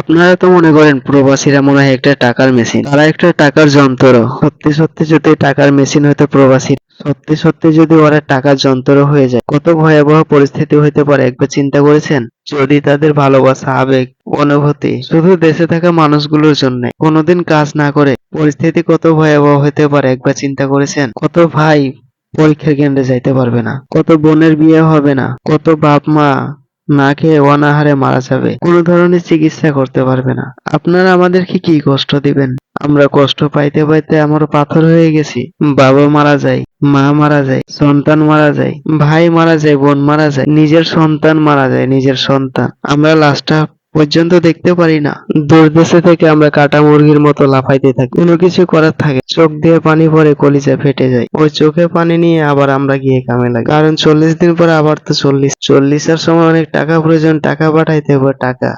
আপনারা তো মনে করেন প্রবাসীরা মনে হয় একটা টাকার মেশিন তারা একটা টাকার যন্ত্র। সত্যি সত্যি যদি টাকার মেশিন হয়তো প্রবাসী, সত্যি সত্যি যদি ওরা টাকার যন্ত্র হয়ে যায়, কত ভয়াবহ পরিস্থিতি হইতে পারে, একবার চিন্তা করেছেন? যদি তাদের ভালোবাসা, আবেগ, অনুভূতি শুধু দেশে থাকা মানুষগুলোর জন্য, কোনোদিন কাজ না করে, পরিস্থিতি কত ভয়াবহ হতে পারে, একবার চিন্তা করেছেন? কত ভাই পরীক্ষার কেন্দ্রে যাইতে পারবে না, কত বোনের বিয়ে হবে না, কত বাপ মা না খেয়ে অনাহারে মারা যাবে। কোনো ধরনের চিকিৎসা করতে পারবে না। আপনারা আমাদেরকে কি কষ্ট দিবেন? আমরা কষ্ট পাইতে পাইতে আমার পাথর হয়ে গেছি। বাবা মারা যায়, মা মারা যায়, সন্তান মারা যায়, ভাই মারা যায়, বোন মারা যায়, নিজের সন্তান মারা যায়, নিজের সন্তান। আমরা লাশটা পর্যন্ত দেখতে পারি না। দূর থেকে আমরা কাটা মুরগির মতো লাফাইতে থাকি। কোনো কিছু করার থাকে। চোখ দিয়ে পানি পরে কলিজা ফেটে যায়। ওই চোখে পানি নিয়ে আবার আমরা গিয়ে কামে লাগি। কারণ চল্লিশ দিন পরে আবার তো চল্লিশ। চল্লিশের সময় অনেক টাকা প্রয়োজন। টাকা পাঠাইতে হবে, টাকা।